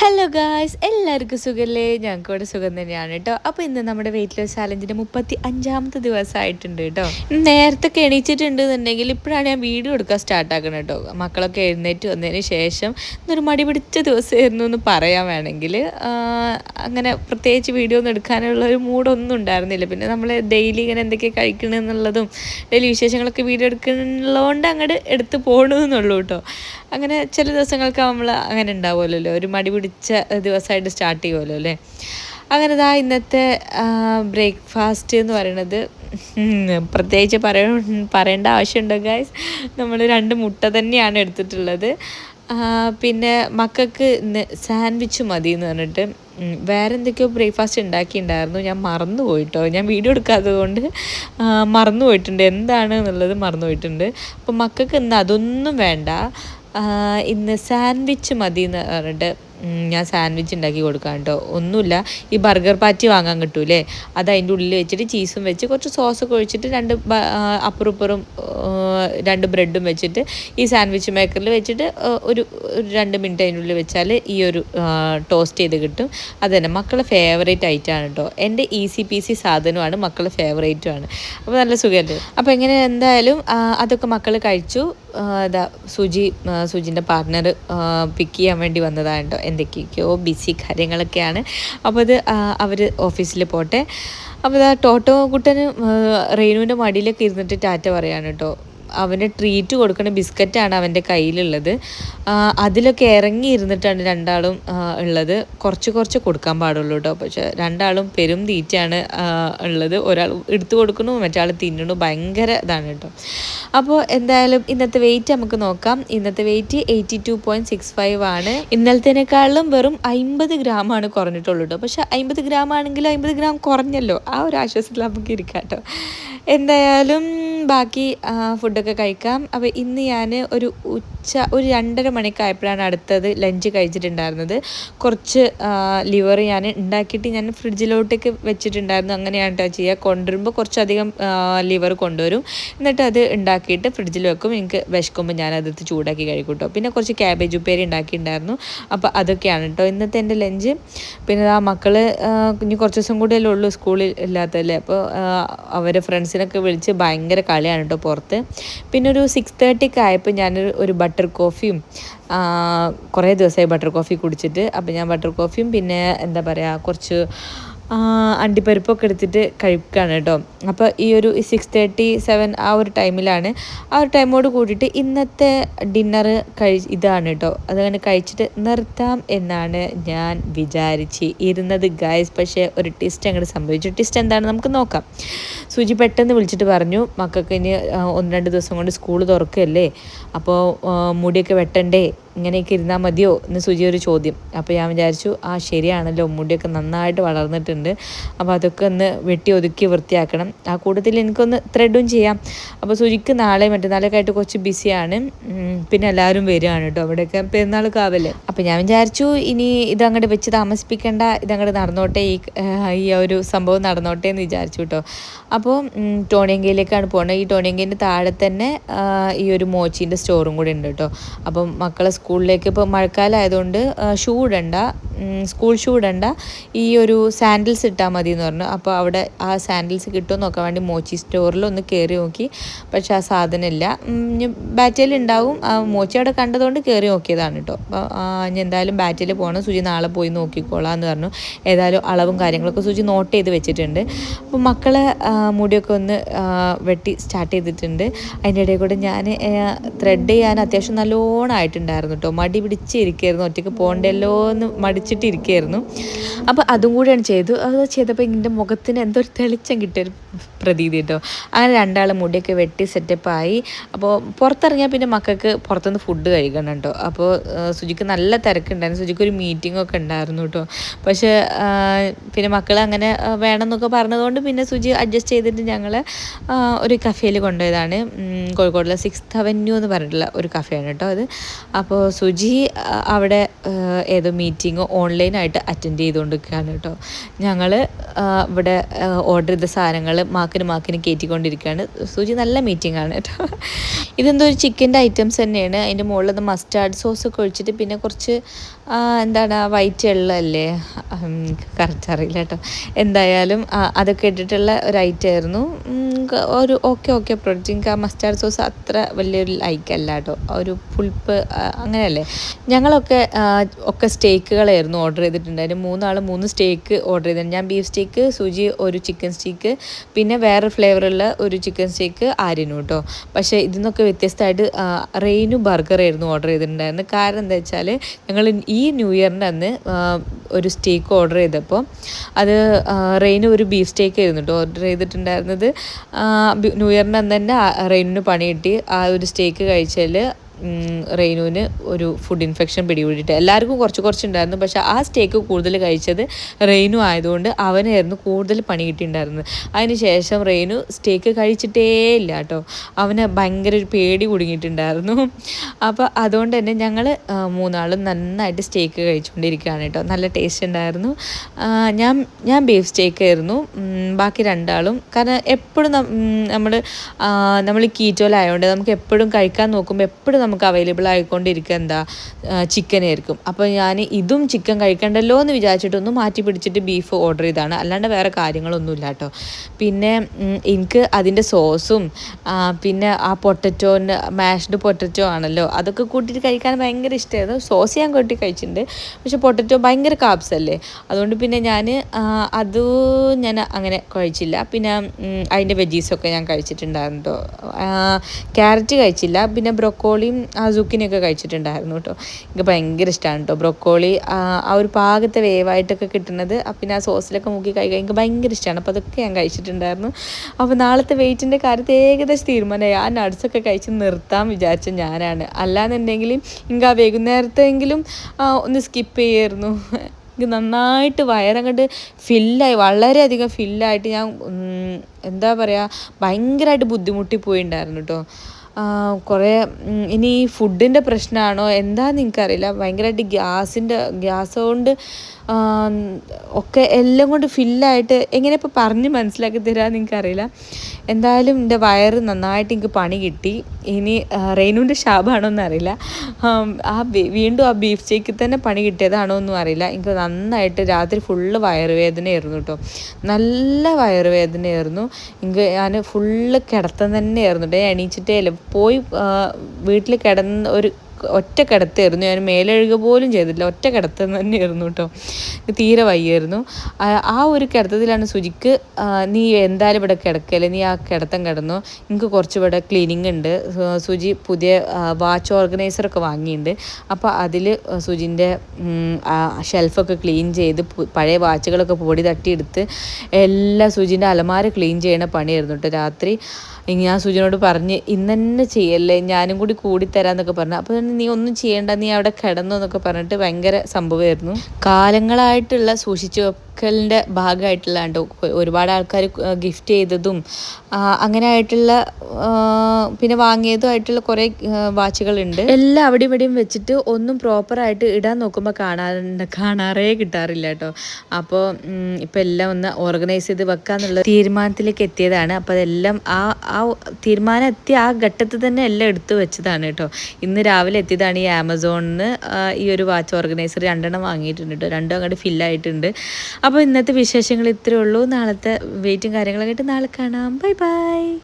Hello guys എല്ലാവർക്കും സുഖമല്ലേ ഞങ്ങൾക്ക് ഇവിടെ സുഖം തന്നെയാണ് കേട്ടോ. അപ്പോൾ ഇന്ന് നമ്മുടെ വെയിറ്റ് ലോസ് ചാലഞ്ചിന്റെ മുപ്പത്തി അഞ്ചാമത്തെ ദിവസമായിട്ടുണ്ട് കേട്ടോ. നേരത്തെ എണീച്ചിട്ടുണ്ട് എന്നുണ്ടെങ്കിൽ ഇപ്പോഴാണ് ഞാൻ വീഡിയോ എടുക്കാൻ സ്റ്റാർട്ട് ആക്കണം കേട്ടോ. മക്കളൊക്കെ എഴുന്നേറ്റ് വന്നതിന് ശേഷം ഇന്നൊരു മടി പിടിച്ച ദിവസമായിരുന്നു എന്ന് പറയാൻ വേണമെങ്കിൽ. അങ്ങനെ പ്രത്യേകിച്ച് വീഡിയോ ഒന്നും എടുക്കാനുള്ള ഒരു മൂഡൊന്നും ഉണ്ടായിരുന്നില്ല. പിന്നെ നമ്മൾ ഡെയിലി ഇങ്ങനെ എന്തൊക്കെയാണ് കഴിക്കണമെന്നുള്ളതും ഡെയിലി വിശേഷങ്ങളൊക്കെ വീഡിയോ എടുക്കുന്നതുകൊണ്ട് അങ്ങോട്ട് എടുത്ത് പോകണമെന്നുള്ളൂ കേട്ടോ. അങ്ങനെ ചില ദിവസങ്ങൾക്ക് നമ്മൾ അങ്ങനെ ഉണ്ടാവുമല്ലോ. ഒരു മടി ദിവസമായിട്ട് സ്റ്റാർട്ട് ചെയ്യുമല്ലോ അല്ലേ? അങ്ങനെ ഇതാ ഇന്നത്തെ ബ്രേക്ക്ഫാസ്റ്റ് എന്ന് പറയണത് പ്രത്യേകിച്ച് പറയ പറയേണ്ട ആവശ്യമുണ്ടോ ഗായ്സ് നമ്മൾ രണ്ട് മുട്ട തന്നെയാണ് എടുത്തിട്ടുള്ളത്. പിന്നെ മക്കൾക്ക് സാൻഡ്വിച്ച് മതി എന്ന് പറഞ്ഞിട്ട് വേറെ എന്തൊക്കെയോ ബ്രേക്ക്ഫാസ്റ്റ് ഉണ്ടാക്കിയിട്ടുണ്ടായിരുന്നു. ഞാൻ മറന്നു പോയിട്ടോ. ഞാൻ വീഡിയോ എടുക്കാത്തത് കൊണ്ട് മറന്നു പോയിട്ടുണ്ട്. എന്താണ് എന്നുള്ളത് മറന്നു പോയിട്ടുണ്ട്. അപ്പോൾ മക്കൾക്ക് ഇന്ന് അതൊന്നും വേണ്ട. ഇന്ന് സാൻഡ്വിച്ച് മതി എന്ന് പറഞ്ഞിട്ട് ഞാൻ സാൻഡ്വിച്ച് ഉണ്ടാക്കി കൊടുക്കാം കേട്ടോ. ഒന്നുമില്ല ഈ ബർഗർ പാറ്റി വാങ്ങാൻ കിട്ടൂലേ? അത് അതിന്റെ ഉള്ളിൽ വെച്ചിട്ട് ചീസും വെച്ച് കുറച്ച് സോസൊക്കെ ഒഴിച്ചിട്ട് രണ്ട് അപ്പുറപ്പുറം രണ്ട് ബ്രെഡും വെച്ചിട്ട് ഈ സാൻഡ്വിച്ച് മേക്കറിൽ വെച്ചിട്ട് ഒരു രണ്ട് മിനിറ്റ് അതിന്റെ ഉള്ളിൽ വെച്ചാൽ ഈ ഒരു ടോസ്റ്റ് ചെയ്ത് കിട്ടും. അത് തന്നെ മക്കളെ ഫേവറേറ്റ് ഐറ്റമാണ് കേട്ടോ. എന്റെ ഈസി പീസി സാധനമാണ് മക്കളെ ഫേവറേറ്റുമാണ് അപ്പോൾ നല്ല സുഖമല്ലേ? അപ്പോൾ എങ്ങനെ എന്തായാലും അതൊക്കെ മക്കൾ കഴിച്ചു. ഇതാ സുജി സുജിന്റെ പാർട്ട്ണർ പിക്ക് ചെയ്യാൻ വേണ്ടി വന്നതാണ് എന്തൊക്കെയൊക്കെയോ ബിസി കാര്യങ്ങളൊക്കെയാണ്. അപ്പോൾ അത് അവർ ഓഫീസിൽ പോട്ടെ. അപ്പോൾ ഇതാ ടോട്ടോ കുട്ടന് റെയിനുവിന്റെ മടിയിലൊക്കെ ഇരുന്നിട്ട് ടാറ്റ പറയാണ് കേട്ടോ അവന് ട്രീറ്റ് കൊടുക്കുന്ന ബിസ്ക്കറ്റാണ് അവന്റെ കയ്യിലുള്ളത്. അതിലൊക്കെ ഇറങ്ങി ഇരുന്നിട്ടാണ് രണ്ടാളും ഉള്ളത്. കുറച്ച് കുറച്ച് കൊടുക്കാൻ പാടുള്ളൂ കേട്ടോ പക്ഷേ രണ്ടാളും പെരും തീറ്റയാണ് ഉള്ളത്. ഒരാൾ എടുത്തു കൊടുക്കണു മറ്റാൾ തിന്നണു ഭയങ്കര ഇതാണ് കേട്ടോ അപ്പോൾ എന്തായാലും ഇന്നത്തെ വെയിറ്റ് നമുക്ക് നോക്കാം. ഇന്നത്തെ weight eighty two point six five ആണ്. ഇന്നലത്തേനേക്കാളും വെറും അമ്പത് ഗ്രാമാണ് കുറഞ്ഞിട്ടുള്ളൂ കേട്ടോ പക്ഷേ അമ്പത് ഗ്രാം ആണെങ്കിലും അമ്പത് ഗ്രാം കുറഞ്ഞല്ലോ. ആ ഒരു ആശ്വാസത്തിൽ നമുക്ക് ഇരിക്കാം കേട്ടോ എന്തായാലും ബാക്കി ഫുഡൊക്കെ കഴിക്കാം. അപ്പോൾ ഇന്ന് ഞാൻ ഒരു ഉച്ച ഒരു രണ്ടര മണിക്കായപ്പോഴാണ് അടുത്തത് ലഞ്ച് കഴിച്ചിട്ടുണ്ടായിരുന്നത്. കുറച്ച് ലിവർ ഞാൻ ഉണ്ടാക്കിയിട്ട് ഞാൻ ഫ്രിഡ്ജിലോട്ടേക്ക് വെച്ചിട്ടുണ്ടായിരുന്നു. അങ്ങനെയാണ് കേട്ടോ ചെയ്യുക കൊണ്ടുവരുമ്പോൾ കുറച്ചധികം ലിവർ കൊണ്ടുവരും. എന്നിട്ട് അത് ഉണ്ടാക്കിയിട്ട് ഫ്രിഡ്ജിൽ വെക്കും. എനിക്ക് വിശക്കുമ്പോൾ ഞാൻ അതെടുത്ത് ചൂടാക്കി കഴിക്കും പിന്നെ കുറച്ച് ക്യാബേജ് ഉപ്പേരി ഉണ്ടാക്കിയിട്ടുണ്ടായിരുന്നു. അപ്പോൾ അതൊക്കെയാണ് കേട്ടോ ഇന്നത്തെ എന്റെ ലഞ്ച് പിന്നെ ആ മക്കൾ ഇനി കുറച്ച് ദിവസം കൂടിയല്ലേ ഉള്ളൂ സ്കൂളിൽ ഇല്ലാത്തല്ലേ അപ്പോൾ അവരെ ഫ്രണ്ട്സിനൊക്കെ വിളിച്ച് ഭയങ്കര കളിയാണ് കേട്ടോ പുറത്ത്. പിന്നെ ഒരു സിക്സ് തേർട്ടിക്ക് ആയപ്പോൾ ഞാനൊരു ഒരു കോഫിയും കുറേ ദിവസമായി ബട്ടർ കോഫി കുടിച്ചിട്ട്. അപ്പോൾ ഞാൻ ബട്ടർ കോഫിയും പിന്നെ എന്താ പറയുക കുറച്ച് അണ്ടിപ്പരിപ്പൊക്കെ എടുത്തിട്ട് കഴിക്കുകയാണ് കേട്ടോ. അപ്പോൾ ഈ ഒരു സിക്സ് തേർട്ടി സെവൻ ആ ഒരു ടൈമിലാണ് ആ ഒരു ടൈമോട് കൂടിയിട്ട് ഇന്നത്തെ ഡിന്നർ കഴി ഇതാണ് കേട്ടോ. അതങ്ങനെ കഴിച്ചിട്ട് നിർത്താം എന്നാണ് ഞാൻ വിചാരിച്ച്. ഇരുന്നത് ഗായ്സ് പക്ഷേ ഒരു ടിസ്റ്റ് അങ്ങോട്ട് സംഭവിച്ചു. ടിസ്റ്റ് എന്താണ് നമുക്ക് നോക്കാം. സുജി പെട്ടെന്ന് വിളിച്ചിട്ട് പറഞ്ഞു മക്കൾക്ക് ഇനി ഒന്ന് രണ്ട് ദിവസം കൊണ്ട് സ്കൂൾ തുറക്കുകയല്ലേ അപ്പോൾ മുടിയൊക്കെ വെട്ടണ്ടേ? ഇങ്ങനെയൊക്കെ ഇരുന്നാൽ മതിയോ എന്ന് സുജി ഒരു ചോദ്യം. അപ്പോൾ ഞാൻ വിചാരിച്ചു ആ ശരിയാണല്ലോ മുടിയൊക്കെ നന്നായിട്ട് വളർന്നിട്ടുണ്ട്. അപ്പോൾ അതൊക്കെ ഒന്ന് വെട്ടി ഒതുക്കി വൃത്തിയാക്കണം. ആ കൂട്ടത്തിൽ എനിക്കൊന്ന് ത്രെഡും ചെയ്യാം. അപ്പോൾ സുജിക്ക് നാളെ മറ്റന്നാളൊക്കെ ആയിട്ട് കുറച്ച് ബിസിയാണ്. പിന്നെ എല്ലാവരും വരികയാണ് കേട്ടോ അവിടെയൊക്കെ. പെരുന്നാൾ കാവൽ. അപ്പോൾ ഞാൻ വിചാരിച്ചു ഇനി ഇതങ്ങോട്ട് വെച്ച് താമസിപ്പിക്കേണ്ട. ഇതങ്ങോട്ട് നടന്നോട്ടെ. ഈ ഈ ഒരു സംഭവം നടന്നോട്ടെ എന്ന് വിചാരിച്ചു കേട്ടോ. അപ്പോൾ ടോണിയങ്കയിലേക്കാണ് പോകുന്നത് ഈ ടോണിയങ്കേന്റെ താഴെ തന്നെ ഈ ഒരു മോച്ചിന്റെ സ്റ്റോറും കൂടി ഉണ്ട് കേട്ടോ. അപ്പം മക്കളെ സ്കൂളിലേക്ക് ഇപ്പോൾ മഴക്കാലമായതുകൊണ്ട് ഷൂ ഇടണ്ട. സ്കൂൾ ഷൂ ഇടണ്ട. ഈ ഒരു സാൻഡിൽസ് ഇട്ടാൽ മതി എന്ന് പറഞ്ഞു. അപ്പോൾ അവിടെ ആ സാൻഡിൽസ് കിട്ടുമെന്ന് നോക്കാൻ വേണ്ടി മോച്ചി സ്റ്റോറിൽ ഒന്ന് കയറി നോക്കി. പക്ഷെ ആ സാധനം ഇല്ല. ബാറ്റയിൽ ഉണ്ടാവും. മോച്ചി അവിടെ കണ്ടതുകൊണ്ട് കയറി നോക്കിയതാണ് കേട്ടോ. അപ്പോൾ ഞാൻ എന്തായാലും ബാറ്റയിൽ പോകണം. സുജി നാളെ പോയി നോക്കിക്കോളാം എന്ന് പറഞ്ഞു. ഏതായാലും അളവും കാര്യങ്ങളൊക്കെ സുജി നോട്ട് ചെയ്ത് വെച്ചിട്ടുണ്ട്. അപ്പോൾ മക്കളെ മുടിയൊക്കെ ഒന്ന് വെട്ടി സ്റ്റാർട്ട് ചെയ്തിട്ടുണ്ട്. അതിന്റെ ഇടയിൽ കൂടെ ഞാൻ ത്രെഡ് ചെയ്യാൻ അത്യാവശ്യം നല്ലോണം ആയിട്ടുണ്ടായിരുന്നു. കേട്ടോ. മടി പിടിച്ചിരിക്കുകയായിരുന്നു ഒറ്റയ്ക്ക് പോകണ്ടല്ലോ എന്ന് മടിച്ചിട്ട് ഇരിക്കുകയായിരുന്നു അപ്പോൾ അതും കൂടെയാണ് ചെയ്തു അത് ചെയ്തപ്പോൾ എന്റെ മുഖത്തിന് എന്തോ ഒരു തെളിച്ചം കിട്ടിയൊരു പ്രതീതി കേട്ടോ. അങ്ങനെ രണ്ടാൾ മുടിയൊക്കെ വെട്ടി സെറ്റപ്പായി അപ്പോൾ പുറത്തിറങ്ങിയാൽ പിന്നെ മക്കൾക്ക് പുറത്തുനിന്ന് ഫുഡ് കഴിക്കണം കേട്ടോ. അപ്പോൾ സുജിക്ക് നല്ല തിരക്കുണ്ടായിരുന്നു. സുജിക്ക് ഒരു മീറ്റിംഗ് ഒക്കെ ഉണ്ടായിരുന്നു കേട്ടോ. പക്ഷേ പിന്നെ മക്കൾ അങ്ങനെ വേണമെന്നൊക്കെ പറഞ്ഞതുകൊണ്ട് പിന്നെ സുജി അഡ്ജസ്റ്റ് ചെയ്തിട്ട് ഞങ്ങൾ ഒരു കഫേയിൽ കൊണ്ടുപോയതാണ്. കോഴിക്കോടുള്ള സിക്സ് അവന്യൂ എന്ന് പറഞ്ഞിട്ടുള്ള ഒരു കഫേയാണ് കേട്ടോ അത്. അപ്പോൾ സുജി അവിടെ ഏതോ മീറ്റിംഗ് ഓൺലൈനായിട്ട് അറ്റൻഡ് ചെയ്തുകൊണ്ടിരിക്കുകയാണ് കേട്ടോ. ഞങ്ങൾ ഇവിടെ ഓർഡർ ചെയ്ത സാധനങ്ങൾ മാക്കിന് മാക്കിന് കയറ്റിക്കൊണ്ടിരിക്കുകയാണ്. സുജി നല്ല മീറ്റിംഗ് ആണ് കേട്ടോ. ഇതെന്തോ ഒരു ചിക്കന്റെ ഐറ്റംസ് തന്നെയാണ്. അതിന്റെ മുകളിൽ മസ്റ്റാർഡ് സോസ് ഒക്കെ ഒഴിച്ചിട്ട് പിന്നെ കുറച്ച് ആ, എന്താണ് വൈറ്റ് എള്ളല്ലേ കറക്റ്റ് അറിയില്ല കേട്ടോ. എന്തായാലും അതൊക്കെ ഇട്ടിട്ടുള്ള ഒരു ഐറ്റം ആയിരുന്നു. ഒരു ഓക്കെ ഓക്കെ പ്രോഡക്റ്റ് എനിക്ക് ആ മസ്റ്റാർഡ് സോസ് അത്ര വലിയൊരു ലൈക്കല്ല കേട്ടോ. ആ ഒരു പുളിപ്പ് ആ, അങ്ങനെയല്ലേ? ഞങ്ങളൊക്കെ ആ, ഒക്കെ സ്റ്റേക്കുകളായിരുന്നു ഓർഡർ ചെയ്തിട്ടുണ്ടായിരുന്നു മൂന്നാൾ മൂന്ന് സ്റ്റേക്ക് ഓർഡർ ചെയ്തിട്ടുണ്ട്. ഞാൻ ബീഫ് സ്റ്റേക്ക് സുജി ഒരു ചിക്കൻ സ്റ്റേക്ക് പിന്നെ വേറെ ഫ്ലേവറുള്ള ഒരു ചിക്കൻ സ്റ്റേക്ക് ആര്യനും കേട്ടോ. പക്ഷേ ഇതിൽ നിന്നൊക്കെ വ്യത്യസ്തമായിട്ട് ആ, റെയിനു ബർഗർ ആയിരുന്നു ഓർഡർ ചെയ്തിട്ടുണ്ടായിരുന്നത്. കാരണം എന്താ വെച്ചാൽ ഞങ്ങൾ ഈ ന്യൂ ഇയറിന്റെ അന്ന് ഒരു സ്റ്റേക്ക് ഓർഡർ ചെയ്തപ്പോൾ അത് റെയിന് ഒരു ബീഫ് സ്റ്റേക്ക് ആയിരുന്നു കേട്ടോ ഓർഡർ ചെയ്തിട്ടുണ്ടായിരുന്നത്. ന്യൂ ഇയറിന്റെ അന്ന് തന്നെ റെയിനിന് പണി കിട്ടി. ആ ഒരു സ്റ്റേക്ക് കഴിച്ചാൽ റെയിനുവിന് ഒരു ഫുഡ് ഇൻഫെക്ഷൻ പിടികൂടിയിട്ട്. എല്ലാവർക്കും കുറച്ച് കുറച്ചുണ്ടായിരുന്നു. പക്ഷേ ആ സ്റ്റേക്ക് കൂടുതൽ കഴിച്ചത് റെയിനു ആയതുകൊണ്ട് അവനായിരുന്നു കൂടുതൽ പണി കിട്ടിയിട്ടുണ്ടായിരുന്നത്. അതിന് ശേഷം റെയിനു സ്റ്റേക്ക് കഴിച്ചിട്ടേ ഇല്ല കേട്ടോ. അവന് ഭയങ്കര ഒരു പേടി കുടുങ്ങിയിട്ടുണ്ടായിരുന്നു. അപ്പോൾ അതുകൊണ്ട് തന്നെ ഞങ്ങൾ മൂന്നാളും നന്നായിട്ട് സ്റ്റേക്ക് കഴിച്ചുകൊണ്ടിരിക്കുകയാണ് കേട്ടോ. നല്ല ടേസ്റ്റ് ഉണ്ടായിരുന്നു. ഞാൻ ഞാൻ ബീഫ് സ്റ്റേക്ക് ആയിരുന്നു. ബാക്കി രണ്ടാളും കാരണം എപ്പോഴും നമ്മൾ നമ്മൾ കീറ്റോലായതുകൊണ്ട് നമുക്ക് എപ്പോഴും കഴിക്കാൻ നോക്കുമ്പോൾ എപ്പോഴും നമുക്ക് അവൈലബിൾ ആയിക്കൊണ്ടിരിക്കുക. എന്താ ചിക്കൻ ആയിരിക്കും. അപ്പോൾ ഞാൻ ഇതും ചിക്കൻ കഴിക്കണ്ടല്ലോ എന്ന് വിചാരിച്ചിട്ടൊന്ന് മാറ്റി പിടിച്ചിട്ട് ബീഫ് ഓർഡർ ചെയ്താണ് അല്ലാണ്ട് വേറെ കാര്യങ്ങളൊന്നുമില്ല കേട്ടോ. പിന്നെ എനിക്ക് അതിന്റെ സോസും പിന്നെ ആ പൊട്ടറ്റോന്റെ മാഷ്ഡ് പൊട്ടറ്റോ ആണല്ലോ അതൊക്കെ കൂട്ടിയിട്ട് കഴിക്കാൻ ഭയങ്കര ഇഷ്ടമായിരുന്നു സോസ് ഞാൻ കൂട്ടി കഴിച്ചിട്ടുണ്ട്. പക്ഷെ പൊട്ടറ്റോ ഭയങ്കര കാപ്സ് അല്ലേ? അതുകൊണ്ട് പിന്നെ ഞാൻ അത് ഞാൻ അങ്ങനെ കഴിച്ചില്ല. പിന്നെ അതിന്റെ വെജീസൊക്കെ ഞാൻ കഴിച്ചിട്ടുണ്ടായിരുന്നു കേട്ടോ. ക്യാരറ്റ് കഴിച്ചില്ല. പിന്നെ ബ്രൊക്കോളിയും സുക്കിനെയൊക്കെ കഴിച്ചിട്ടുണ്ടായിരുന്നു കേട്ടോ. എനിക്ക് ഭയങ്കര ഇഷ്ടമാണ് കേട്ടോ. ബ്രൊക്കോളി ആ ഒരു പാകത്തെ വേവായിട്ടൊക്കെ കിട്ടുന്നത്. പിന്നെ ആ സോസിലൊക്കെ മുക്കി കഴിക്കാൻ എനിക്ക് ഭയങ്കര ഇഷ്ടമാണ് അപ്പോൾ അതൊക്കെ ഞാൻ കഴിച്ചിട്ടുണ്ടായിരുന്നു. അപ്പോൾ നാളത്തെ വെയിറ്റിന്റെ കാര്യത്തിൽ ഏകദേശം തീരുമാനമായി. ആ നട്സൊക്കെ കഴിച്ച് നിർത്താൻ വിചാരിച്ച ഞാനാണ്. അല്ലാന്നുണ്ടെങ്കിൽ എനിക്ക് ആ വൈകുന്നേരത്തെങ്കിലും ഒന്ന് സ്കിപ്പ് ചെയ്യായിരുന്നു. എനിക്ക് നന്നായിട്ട് വയറങ്ങോട്ട് ഫില്ലായി വളരെയധികം ഫില്ലായിട്ട് ഞാൻ എന്താ പറയുക ഭയങ്കരമായിട്ട് ബുദ്ധിമുട്ടി പോയിണ്ടായിരുന്നു കേട്ടോ. കുറേ ഇനി ഈ ഫുഡിന്റെ പ്രശ്നമാണോ എന്താണെന്ന് എനിക്കറിയില്ല ഭയങ്കരമായിട്ട് ഗ്യാസിന്റെ ഗ്യാസ് കൊണ്ട് ഒക്കെ എല്ലാം കൊണ്ട് ഫില്ലായിട്ട് എങ്ങനെ ഇപ്പോൾ പറഞ്ഞ് മനസ്സിലാക്കി തരാമെന്ന് എനിക്കറിയില്ല എന്തായാലും എന്റെ വയറ് നന്നായിട്ട് എനിക്ക് പണി കിട്ടി. ഇനി റെയിനുവിന്റെ ശാപമാണോ എന്നറിയില്ല ആ വീണ്ടും ആ ബീഫ് സ്റ്റേക്ക് തന്നെ പണി കിട്ടിയതാണോ എന്നും അറിയില്ല. എനിക്ക് നന്നായിട്ട് രാത്രി ഫുള്ള് വയറുവേദനയായിരുന്നു കേട്ടോ. നല്ല വയറുവേദനയായിരുന്നു എനിക്ക് ഞാൻ ഫുള്ള് കിടത്തം തന്നെയായിരുന്നു. കേട്ടോ എണീച്ചിട്ടേ ഇല്ല. പോയി വീട്ടിൽ കിടന്ന് ഒരു ഒറ്റ കിടത്തായിരുന്നു ഞാൻ മേലഴുക പോലും ചെയ്തില്ല ഒറ്റ കിടത്തം തന്നെയായിരുന്നു കേട്ടോ. തീരെ വയ്യായിരുന്നു. ആ ഒരു കിടത്തത്തിലാണ് സുജിക്ക് നീ എന്തായാലും ഇവിടെ കിടക്കല്ലേ? നീ ആ കിടത്തം കിടന്നു. എനിക്ക് കുറച്ച് ഇവിടെ ക്ലീനിങ് ഉണ്ട് സുജി പുതിയ വാച്ച് ഓർഗനൈസറൊക്കെ വാങ്ങിയിട്ടുണ്ട് അപ്പോൾ അതിൽ സുജിന്റെ ഷെൽഫൊക്കെ ക്ലീൻ ചെയ്ത് പഴയ വാച്ചുകളൊക്കെ പൊടി തട്ടിയെടുത്ത് എല്ലാ സുജിന്റെ അലമാര ക്ലീൻ ചെയ്യണ പണിയായിരുന്നു കേട്ടോ രാത്രി. ഞാൻ സുജിനോട് പറഞ്ഞ് ഇന്ന് ചെയ്യല്ലേ? ഞാനും കൂടി കൂടി കൂടിത്തരാന്നൊക്കെ പറഞ്ഞു. അപ്പോൾ തന്നെ നീ ഒന്നും ചെയ്യണ്ട നീ അവിടെ കിടന്നു എന്നൊക്കെ പറഞ്ഞിട്ട് ഭയങ്കര സംഭവമായിരുന്നു. കാലങ്ങളായിട്ടുള്ള സൂക്ഷിച്ചു വെക്കലിന്റെ ഭാഗമായിട്ടുള്ള കേട്ടോ. ഒരുപാട് ആൾക്കാർ ഗിഫ്റ്റ് ചെയ്തതും അങ്ങനെ ആയിട്ടുള്ള പിന്നെ വാങ്ങിയതും ആയിട്ടുള്ള കുറേ വാച്ചുകളുണ്ട്. എല്ലാം അവിടെ ഇവിടെയും വെച്ചിട്ട് ഒന്നും പ്രോപ്പറായിട്ട് ഇടാൻ നോക്കുമ്പോൾ കാണാറുണ്ട് കാണാറേ കിട്ടാറില്ല കേട്ടോ. അപ്പോൾ ഇപ്പം എല്ലാം ഒന്ന് ഓർഗനൈസ് ചെയ്ത് വെക്കാന്നുള്ള തീരുമാനത്തിലേക്ക് എത്തിയതാണ്. അപ്പോൾ അതെല്ലാം ആ ആ തീരുമാനം എത്തിയ ആ ഘട്ടത്തിൽ തന്നെ എല്ലാം എടുത്തു വെച്ചതാണ് കേട്ടോ. ഇന്ന് രാവിലെ എത്തിയതാണ് ഈ ആമസോണിൽ നിന്ന് ഈ ഒരു വാച്ച് ഓർഗനൈസർ രണ്ടെണ്ണം വാങ്ങിയിട്ടുണ്ട് കേട്ടോ. രണ്ടും അങ്ങോട്ട് ഫില്ലായിട്ടുണ്ട് അപ്പോൾ ഇന്നത്തെ വിശേഷങ്ങൾ ഇത്രയേ ഉള്ളൂ. നാളത്തെ വെയിറ്റും കാര്യങ്ങളൊക്കെ ആയിട്ട് നാളെ കാണാം. Bye bye